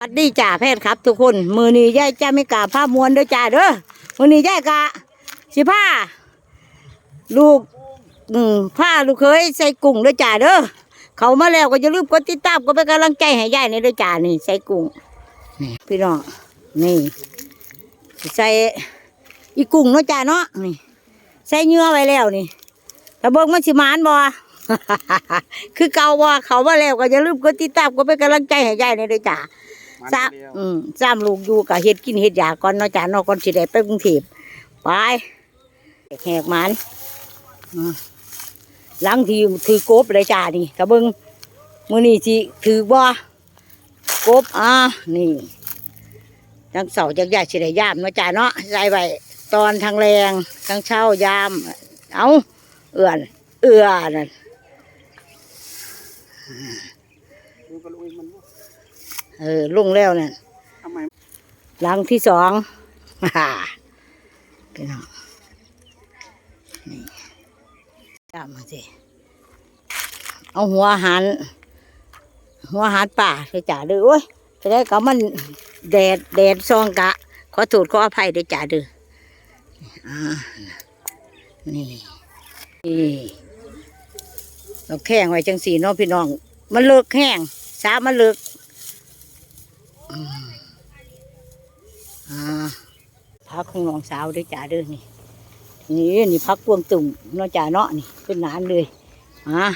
สวัสดีจ่าแพทย์ครับ ทุกคนมือนี้ยายจะไม่กล้าผ้ามวนเด้อจ่าเด้อมือนี้ยายกะสิผ้าลูกอืมผ้าลูกเคยใส่กุ้งเด้อจ่าเด้อเขามาแล้วก็จะรีบกดติดตามก็เป็นกำลังใจให้ยายนี่เด้อจ่านี่ใส่กุ้งนี่พี่น้องนี่ใส่อีกุ้งเนาะจ่าเนาะนี่ใส่เนื้อไว้แล้วนี่ตะเบิงมันสิมานบ่คือเก่าว่าเขามาแล้วก็จะรีบกดติดตามก็เป็นกำลังใจให้ยายนี่เด้อจ่า สามอืมสามลูกอยู่กับเฮ็ดกินเฮ็ดยาก่อนเนาะจ้าเนาะก่อนสิได้ไปกรุงเทพไปแหกมันอืมหลังที่ถือกบเลยจ้านี่ถ้าเบิ่งมื้อนี้สิถือบ่กบอ่านี่จังเสาร์จักยายสิได้ยามเนาะจ้าเนาะใส่ไว้ตอนทางแรงทางเช้ายาม เอาเอื้อน เอื้อนั่น ดูกระลุยมันว่า เออลุ่งแล้วเนั่นทำไมหลังที่สองฮ่าพี่น้องนี่ตามมาสิเอาหัวอาหาร หัวอาหารป่าไปจ่าด้อโอ้ยจะได้ก็มันแดดแดดซองกะ ขอโทษขออภัยเด้จ่าด้ออ่านี่นี่เราแข้งไว้จังสีเนาะพี่น้อง มันเลิกแห้งสามันเลิกอ่า พักของน้องสาวด้วยจ้าเด้อนี่นี่นี่พักพวงตุ่มเนาะจ้าเนาะนี่เป็นนานเลยอะ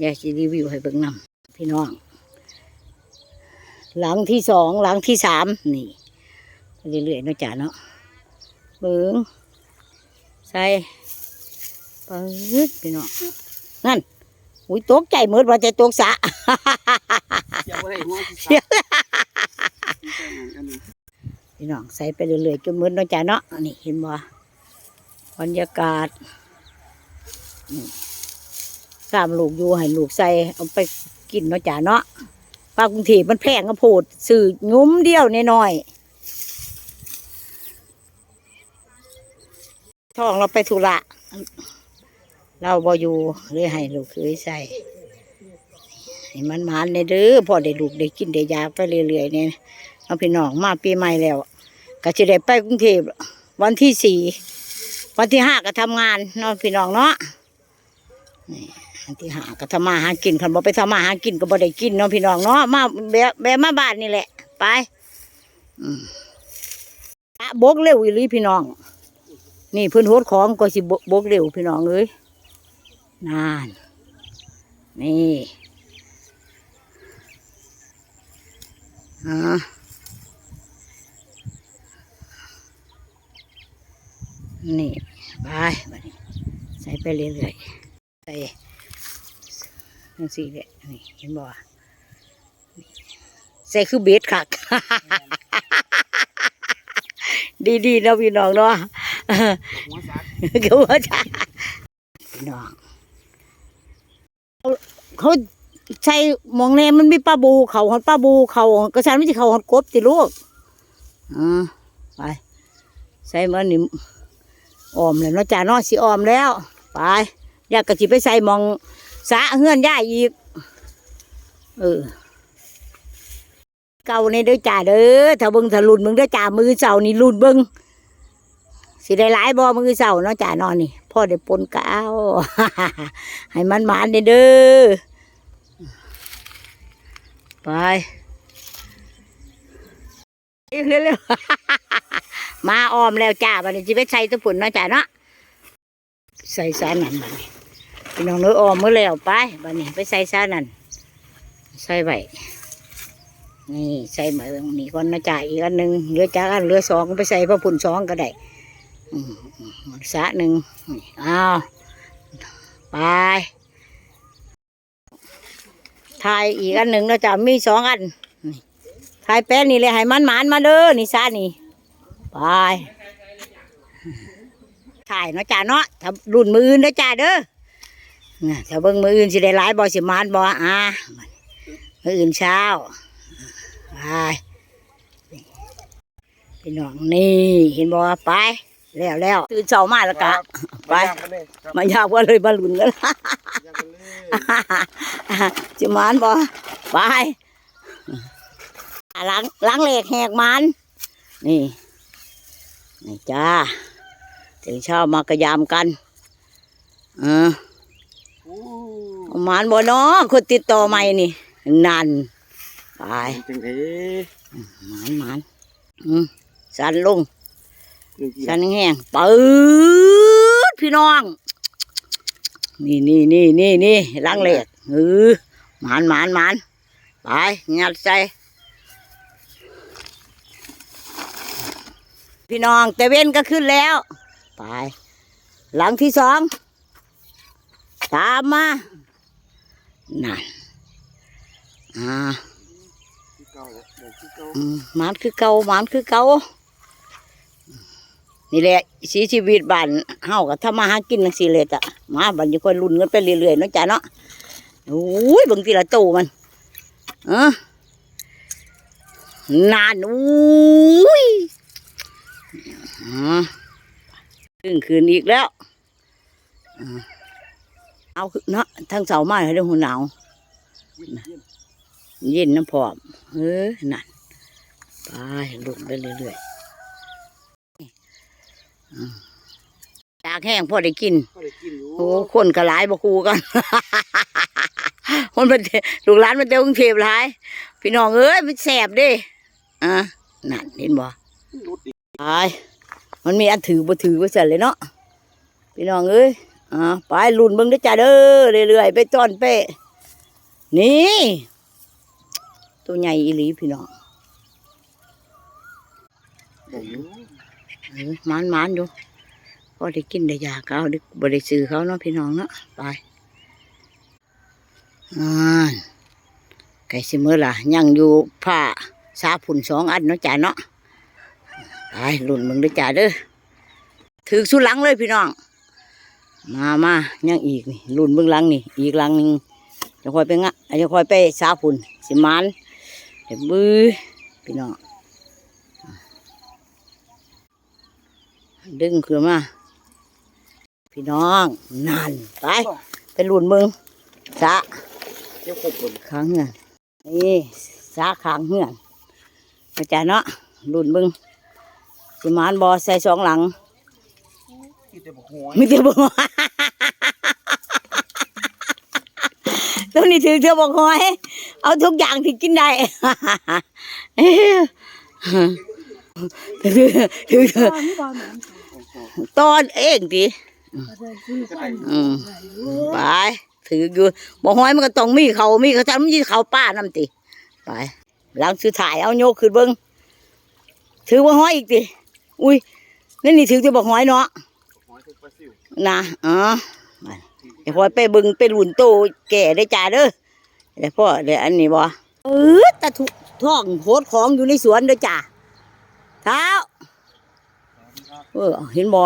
อยากจะรีวิวให้เบิ่งนำพี่น้องหลังที่สองหลังที่สามนี่เรื่อยๆเนาะจ้าเนาะเบิ่งใส่ปึ๊ดพี่น้องนั่นอุ้ยตกใจเหมือนว่าจะตกสะอย่าไปหัวที่เชี่ยอันนี้ พี่น้องใส่ไปเรื่อยๆจนเหมือนเนาะจ้าเนาะนี่เห็นบ่บรรยากาศสามลูกอยู่ให้ลูกใส่เอาไปกินเนาะจ้าเนาะปลากรุงเทพมันแพงก็โพดสื่องุ้มเดียวน้อยๆท้องเราไปธุระเราบ่อยู่เลยให้ลูกเคยใส่ให้มันมานในเด้อพอได้ลูกได้กินได้ยาไปเรื่อยๆเนี่ย เอาพี่น้องมาปีใหม่แล้วก็จะได้ไปกรุงเทพวันที่สี่วันที่ห้าก็ทำงานเนาะพี่น้องเนาะนี่วันที่ห้าก็ทำมาหากินคันบ่ไปทำมาหากินก็บ่ได้กินเนาะพี่น้องเนาะมาแบบแบมาบ้านนี่แหละ ไปอืมอะบกเร็วอีหลีพี่น้อง นี่เพื้นโหดของก็สิบบกเร็วพี่น้องเอ้ยนานนี่อ่า นี่ไปบัดนี้ใส่ไปเรื่อยๆใส่ยังสี่เลยนี่เห็นบ่นี่ใส่คือเบ็ดคักดีๆนะพี่น้องเนาะหัวสัตว์ก็ว่าจะพี่น้องเขาเขาใส่หมองแนมมันมีปลาบูเขาหอนปลาบูเขากระชันไม่ใช่เขาหอนกบติลูกอ่าไปใส่มันนี่ ออมแล้วเนาะจ้าเนาะสิออมแล้วไปอยากกะจิไปใส่มองสะเฮือนย่าอีก เออ เก่าในเด้อจ่าเด้อถ้าเบิ่งถ้าลุนมึงเด้อจ่ามือเสานี่ลุนเบิ่งสิได้หลายบ่มือเสาเนาะจ่านอนนี่พ่อได้ปนกาว ให้มันหมานเด้อไปเร็วๆ มาออมแล้วจ้าบัดนี้จิไปใส่ตุปุ่นเนาะจ้าเนาะใส่สานันบัดนี้พี่น้องน้อออมเมื่อแล้วไปบัดนี้ไปใส่สานันใส่ไว้นี่ใส่มาตรงนี้ก่อนนะจ่าอีกอันหนึ่งเหลือจ้าอันเหลือสองไปใส่พระปุ่นสองก็ได้สาหนึ่งอ้าวไปทายอีกอันหนึ่งนะจ้ามีสองอันทายแป้นนี่เลยให้มันหมานมาเด้อนี่ซานี่ ไปถ่ายเนาะจ้าเนาะถ้ารุ่นมืออื่นเด้อจ้าเด้อน่ะถ้าเบิ่งมืออื่นสิได้หลายบ่สิมานบ่อ่ามืออื่นเช้าไปพี่น้องนี่เห็นบ่ไปแล้วแล้วตื่นเช้ามาแล้วกะไปไปเลยครับมายากว่าเลยมาลุ้นกันย่างไปเลยสิมานบ่ไปหลังหลังเหล็กแหกมันนี่ นี่จ้าถึงเช้ามากระยามกันเออโอ้เอาหมานบ่เนาะคนติดต่อใหม่นี่นั่นไปจังได๋หมานหมานอืมสันลงเรื่องที่สันแห้งปืดพี่น้อง นี่นี่นี่นี่นี่หลังเหล็กเออหมานหมานหมานไปงัดใส่ พี่น้องแต่เว้นก็ขึ้นแล้ว ไป หลังที่สอง ตามมานั่นอ่าหมหมานคือเก่าหมานคือเก่านี่แหละสีชีวิตบ้านเฮากับทำมาหากินจังซี่เลยจ้ะมาบันี้ค่อยลุ้นกันไปเรื่อยๆเนาะจ้ะเนาะโอ้ยเบางทีละตู้มันเออนานอุ้ย ขึ้นคืนอีกแล้วอ่าเอาคือเนาะทั้งเสาไม้ให้ได้หัวหนาววิ่งเยี่ยมเย็นน้ำพร้อมเออนั่นไปลุกไปเรื่อยๆอืมจากแห้งพอได้กินก็ได้กินอยู่โอ้คนก็หลายบ่คูกันคนเป็นลูกหลานมันเต้กรุงเทพหลาย พี่น้องเอ้ยมันแสบเด้อะนั่นเห็นบ่รถดิไป มันมีอันถือบ่ถือบ่เสร็จเลยเนาะพี่น้องเอ้ยอะไปลุ่นเบิ่งเด้จ้าเด้อเรื่อยๆไปต้อนเป้นี่ตัวใหญ่อีหลีพี่น้องได้อยู่เออหมานมานอยู่พอได้กินได้ยาเขาได้บ่ได้ซื้อเขาเนาะพี่น้องเนาะไปอ่าไก่สิเมื่อล่ะยังอยู่ผ้าสาผุนสองอันเนาะจ้าเนาะ ไปลุ่นมึงด้วยจ้าเด้อถือสุดหลังเลยพี่น้อง มามายังอีกนี่หลุนเบื้องหลังนี่ อีกหลังหนึงจะคอยไปงะจะคอยไปสาผุนสิมานเดี๋ยวบื้อพี่น้องดึงขึ้นมา พี่น้องนั่นไปไปหลุนมึงสะเจ้าครบคนขางเหือนนี่สะขางเหือนอาจายเนาะหลุนมึง สิมานบอใส่สองหลังที่จะบอกหัวมีเธอบอกว่าตัวนี้ถือเธอบอกหอย เอาทุกอย่างที่กินได้ ถือถือถือตอนเองดิก็ได้อืมไป ถืออยู่บ่ห้อยมันก็ต้องมีเขามีเขาทำมีเขาป้าน้ำติ ไปหลังสุดท้ายเอาโยกขึ้นเบิ้งถือบ่ห้อยอีกติ อุ้ยนี่นี่ถือจะบ่ห้อยเนาะหัวทุกปลาซิวนะอ๋อไปเดี๋ยวพอไปเบิ้งไปหลุนโตแก่ได้จ่าเด้อเดี๋ยวพ่อเดี๋ยวอันนี้บ่เออตะทุท้องโหดของอยู่ในสวนเด้อจ่าเท้าเออเห็นบ่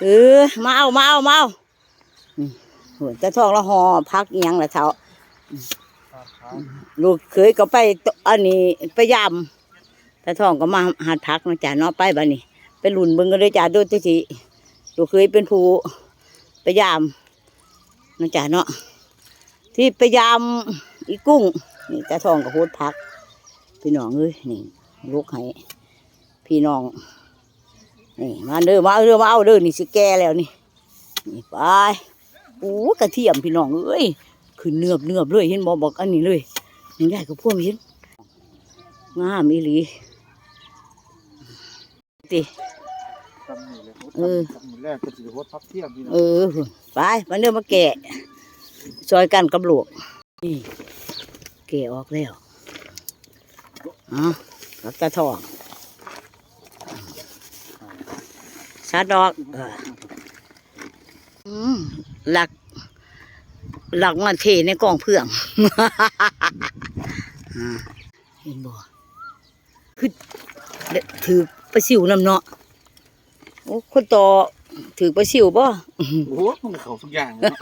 เออมาเอามาเอามาเอาโหแต่ท้องละหอพักอิหยังละเท้าลูกเคยก็ไปตอันนี้ไปยา ต่ท้องก็มาหาดพักนะจ้ะเนาะไปบ้านี้ไปหลุนเบิ่งกันเลยจ้ะโดยที่สิลูกเคยเป็นผู้ไปยามนะจ้ะเนาะที่ไปยามอีกุ้งนี่ต่ท้องก็โหดพัก พี่น้องเอ้ยนี่ลูกให้พี่น้องนี่มาเด้อมาเด้อมาเอาเด้อนี่สิแก่แล้วนี่นี่ไปโอ้กระเทียมพี่น้องเอ้ยคือเนือบเนือบเลยเห็นบอกบอกอันนี้เลยยังได้กับพวกเห็นงามอีหลี ติทำนี่เลยเออทำนี่แรกก็จะโคตรพับเทียมพี่น้องเออไปมาเนื้อมาแกะซอยกันกับหลวกนี่แกะออกแล้วอ๋อกับตาทองสาดอกเอออืมหลัก หลักมาเทในกล่องเพื่องอ่าเห็นบ่คือเดถือ ปลาซิวน้ำเนาะโอ้คนต่อถือปลาซิวบ่โอ้โหมันเขาทุกอย่างเลยเนาะ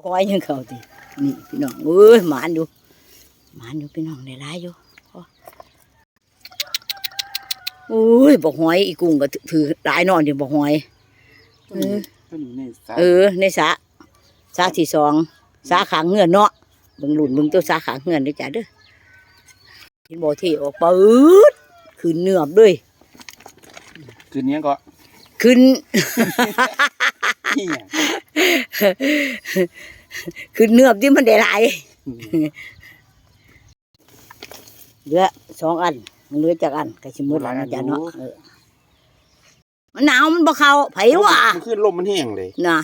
คอยยังเขาตินี่พี่น้องเอ้ยหมานอยู่หมานอยู่พี่น้องได้หลายอยู่พอโอ้ยบอกหอยอีกุ้งก็ถือหลายนอนอยู่บอกหอยเออต้นอยู่ในสายเออในสระสระที่สองสระขางเงื่อนเนาะเบิ่งหลุนเบิ่งตัวสระขางเงื่อนเด้วยจ้ะเด้อเห็นบ่เที่ออกปืด ขึ้นเนือบเลยคืนนี้ก็ขึ้น นี่ยขึ้นเนือบที่มันได้หลายอืมเหลือสองอันมันเหลือจากอันก็สิหมดแล้วนะจ๊ะเนาะเออมันหนาวมันบ่เข้าไผวะมันขึ้นลมมันแห้งเลยน่ะ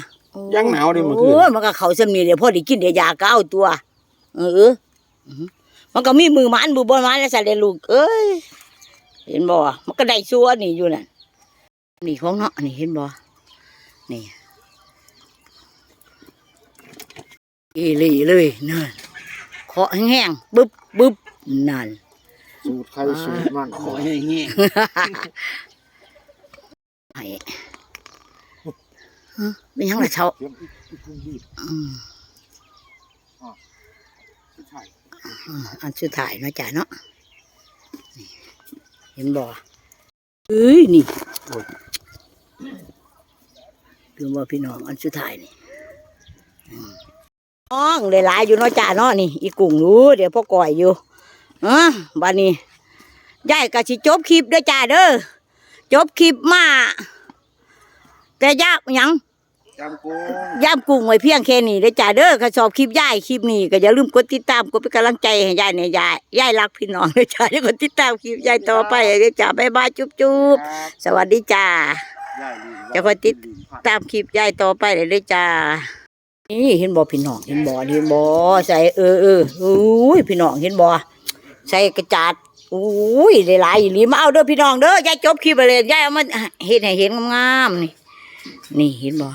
ยังหนาวดิเมื่อคืนโอ้ยมันก็เข้าซำนี้เดี๋ยวพอได้กินเดี๋ยวยาก็เอาตัว เอออื้อหือมันก็มีมือหมันมือบ่หมันแล้วสั่นเลยลูกเอ้ย เห็นบ่มันก็ได้ซัวนี่อยู่นั่นนี่ของเนาะนี่เห็นบ่นี่อีหลีเลยนั่นเคาะแห้งๆบึบบึบนั่น สูตรใครสูตรมันขอให้แห้งไอ้ฮะเป็นหยังล่ะเช้าเตรียมอีกอีกพุ่งบีบอืมใช่อืมอันสุดท้ายเนาะจ้ะเนาะนี่ เห็นบ่เอ้ยนี่คือว่าพี่น้องอันสุดท้ายนี่อืมน้องหลายๆอยู่เนาะจ้ะเนาะนี่อีกุ้งรู้เดี๋ยวพ่อก่อยอยู่อะบัดนี้ยายก็สิจบคลิปเด้อจ้าเด้อจบคลิปมา แต่ยากหยัง จำกุ้งย่ามกุ้งไว้เพียงแค่นี้เด้อจ้าเด้อข้าชอบคลิปย่ายคลิปนี้ก็อย่าลืมกดติดตามกดเป็นกำลังใจให้ยายในยายยายรักพี่น้องเด้อจ้าอย่ากดติดตามคลิปยายต่อไปเด้อจ้าบ๊ายบายจุ๊บจุ๊บครับสวัสดีจ้า ย่ายลืมจะคอยติดตามคลิปยายต่อไปเลยเด้อจ้า นี่เห็นบ่พี่น้องเห็นบ่เห็นบ่ใส่เออเอออุ้ยพี่น้องเห็นบ่ใส่กระจาดอุ้ยหลายๆอีหลีมาเอาเด้อพี่น้องเด้อยายจบคลิปไปเลยยายเอามาเฮ็ดให้เห็นงามๆนี่ นี่เห็นบ่